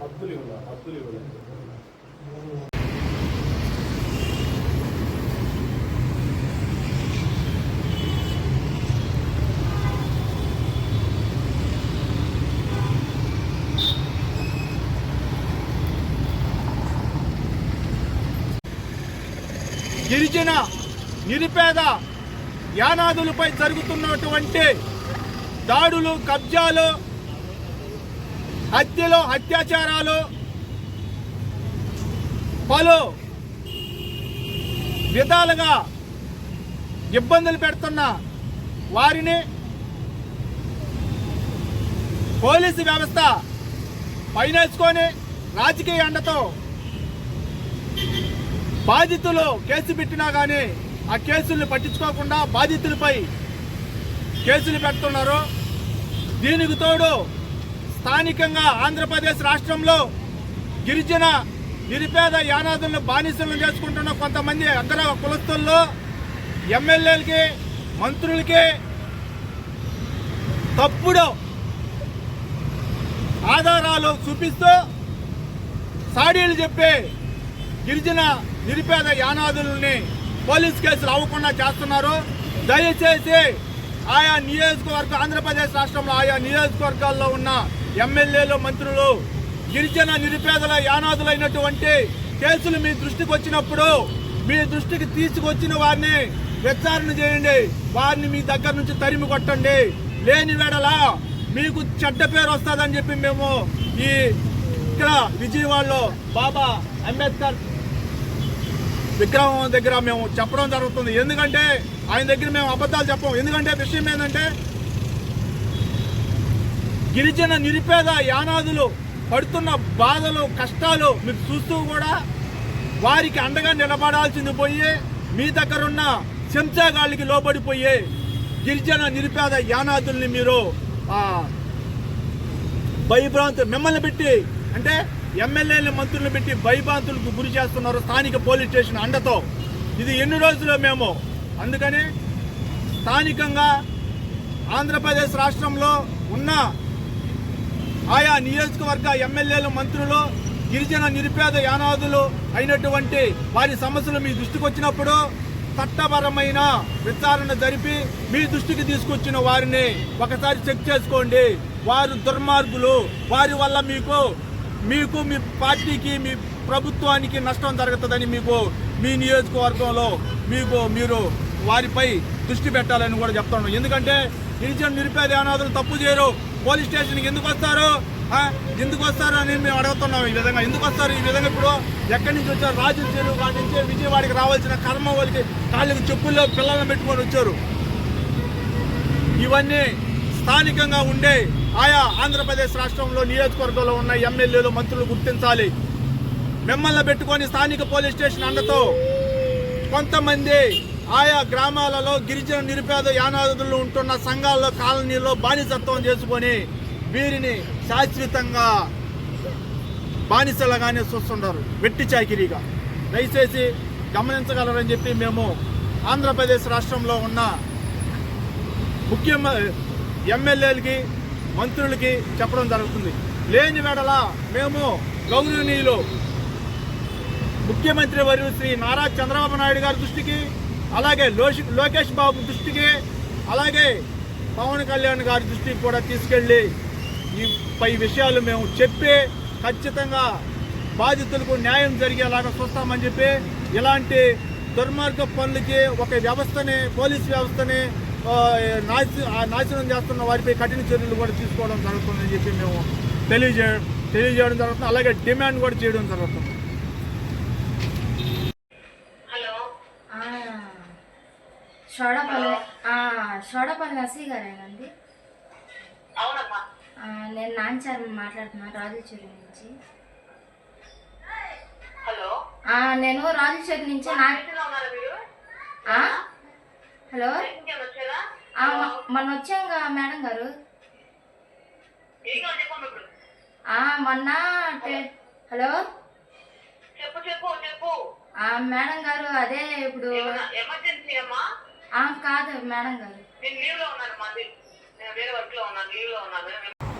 హద్దులు ఇవ్వాలి హద్దులు ఇవ్వాలి గిరిజన నిరుపేద యానాదులపై జరుగుతున్నటువంటి దాడులు కబ్జాలు హత్యలు అత్యాచారాలు పలు విధాలుగా ఇబ్బందులు పెడుతున్న వారిని పోలీసు వ్యవస్థ పైనేసుకొని రాజకీయ అండతో బాధితులు కేసు పెట్టినా కానీ ఆ కేసుల్ని పట్టించుకోకుండా బాధితులపై కేసులు పెడుతున్నారు. దీనికి తోడు స్థానికంగా ఆంధ్రప్రదేశ్ రాష్ట్రంలో గిరిజన నిరుపేద యానాదులను బానిసలను చేసుకుంటున్న కొంతమంది అగ్ర కులస్తుల్లో ఎమ్మెల్యేలకి మంత్రులకి తప్పుడు ఆధారాలు చూపిస్తూ సాడీలు చెప్పి గిరిజన నిరుపేద యానాదులని పోలీస్ కేసులు అవ్వకుండా చేస్తున్నారు. దయచేసి ఆయా నియోజకవర్గ ఆంధ్రప్రదేశ్ రాష్ట్రంలో ఆయా నియోజకవర్గాల్లో ఉన్న ఎమ్మెల్యేలు మంత్రులు గిరిజన నిరుపేదల యానాదులైనటువంటి కేసులు మీ దృష్టికి వచ్చినప్పుడు మీ దృష్టికి తీసుకొచ్చిన వారిని విచారణ చేయండి. వారిని మీ దగ్గర నుంచి తరిమి కొట్టండి. లేని వేడలా మీకు చెడ్డ పేరు వస్తుందని చెప్పి మేము ఈ ఇక్కడ విజయవాడలో బాబా అంబేద్కర్ విగ్రహం దగ్గర మేము చెప్పడం జరుగుతుంది. ఎందుకంటే ఆయన దగ్గర మేము అబద్ధాలు చెప్పం. ఎందుకంటే విషయం ఏంటంటే గిరిజన నిరుపేద యానాదులు పడుతున్న బాధలు కష్టాలు మీరు చూస్తూ కూడా వారికి అండగా నిలబడాల్సింది పోయి మీ దగ్గరున్న చెంచాగాళ్ళకి లోబడిపోయే గిరిజన నిరుపేద యానాదుల్ని మీరు ఆ, భయభ్రాంతి మిమ్మల్ని పెట్టి అంటే ఎమ్మెల్యేలు మంత్రులు పెట్టి భయభాంతులకు గురి చేస్తున్నారు స్థానిక పోలీస్ స్టేషన్ అండతో. ఇది ఎన్ని రోజులు మేము? అందుకని స్థానికంగా ఆంధ్రప్రదేశ్ రాష్ట్రంలో ఉన్న ఆయా నియోజకవర్గ ఎమ్మెల్యేలు మంత్రులు గిరిజన నిరుపేద యానాదులు అయినటువంటి వారి సమస్యలు మీ దృష్టికి వచ్చినప్పుడు చట్టపరమైన విచారణ జరిపి మీ దృష్టికి తీసుకొచ్చిన వారిని ఒకసారి చెక్ చేసుకోండి. వారు దుర్మార్గులు. వారి వల్ల మీకు మీకు మీ పార్టీకి మీ ప్రభుత్వానికి నష్టం జరుగుతుందని మీకు మీ నియోజకవర్గంలో మీకు మీరు వారిపై దృష్టి పెట్టాలని కూడా చెప్తున్నాం ఎందుకంటే గిరిజన నిరుపేద అనాథులు తప్పు చేయరు. పోలీస్ స్టేషన్కి ఎందుకు వస్తారు? ఎందుకు వస్తారు అని మేము అడుగుతున్నాం ఈ విధంగా. ఎందుకు వస్తారు ఈ విధంగా? ఇప్పుడు ఎక్కడి నుంచి వచ్చారు? రాజు చెరువు కాడి నుంచి విజయవాడకి రావాల్సిన కర్మ వాళ్ళకి కాళ్ళకి చెప్పుల్లో పిల్లలను పెట్టుకొని వచ్చారు. ఇవన్నీ స్థానికంగా ఉండే ఆయా ఆంధ్రప్రదేశ్ రాష్ట్రంలో నియోజకవర్గంలో ఉన్న ఎమ్మెల్యేలు మంత్రులు గుర్తించాలి. మిమ్మల్ని పెట్టుకొని స్థానిక పోలీస్ స్టేషన్ అండతో కొంతమంది ఆయా గ్రామాలలో గిరిజన నిరుపేద యానాదులు ఉంటున్న సంఘాల్లో కాలనీలో బానిసత్వం చేసుకొని వీరిని శాశ్వతంగా బానిసలుగానే చూస్తుంటారు. వెట్టి చాకిరీగా. దయచేసి గమనించగలరని చెప్పి మేము ఆంధ్రప్రదేశ్ రాష్ట్రంలో ఉన్న ముఖ్యమ ఎమ్మెల్యేలకి మంత్రులకి చెప్పడం జరుగుతుంది. లేని వేడల మేము గౌరవనీయులు ముఖ్యమంత్రి వర్యులు శ్రీ నారా చంద్రబాబు నాయుడు గారి దృష్టికి అలాగే లోష్- లోకేష్ బాబు దృష్టికి అలాగే పవన్ కళ్యాణ్ గారి దృష్టికి కూడా తీసుకెళ్ళి ఈ పై విషయాలు మేము చెప్పి ఖచ్చితంగా బాధితులకు న్యాయం జరిగేలాగా చూస్తామని చెప్పి ఇలాంటి దుర్మార్గ పనులకి ఒక వ్యవస్థని పోలీస్ వ్యవస్థని నాశనం చేస్తున్న వారిపై కఠిన చర్యలు కూడా తీసుకోవడం జరుగుతుందని చెప్పి మేము తెలియజే తెలియజేయడం జరుగుతుంది. అలాగే డిమాండ్ కూడా చేయడం జరుగుతుంది. హలో. ఆ, షోడపల్లి ఆ, షోడపల్లి నసీ గారేనండి? నేను నాంచారు మాట్లాడుతున్నాను రాజుచూరి నుంచి. హలో. నేను రాజశేఖర్ నుంచి నా స్టేషన్లో ఉన్నారా మీరు? ఆ? హలో. మొన్న వచ్చాంగా మేడం గారు. మొన్న హలో? చెప్పు చెప్పు చెప్పు. ఆ, మేడం గారు అదే ఇప్పుడు కాదు మేడం గారు. నేను లీవ్లో ఉన్నాను వేరే వర్క్లో ఉన్నాను లీవ్లో ఉన్నాను.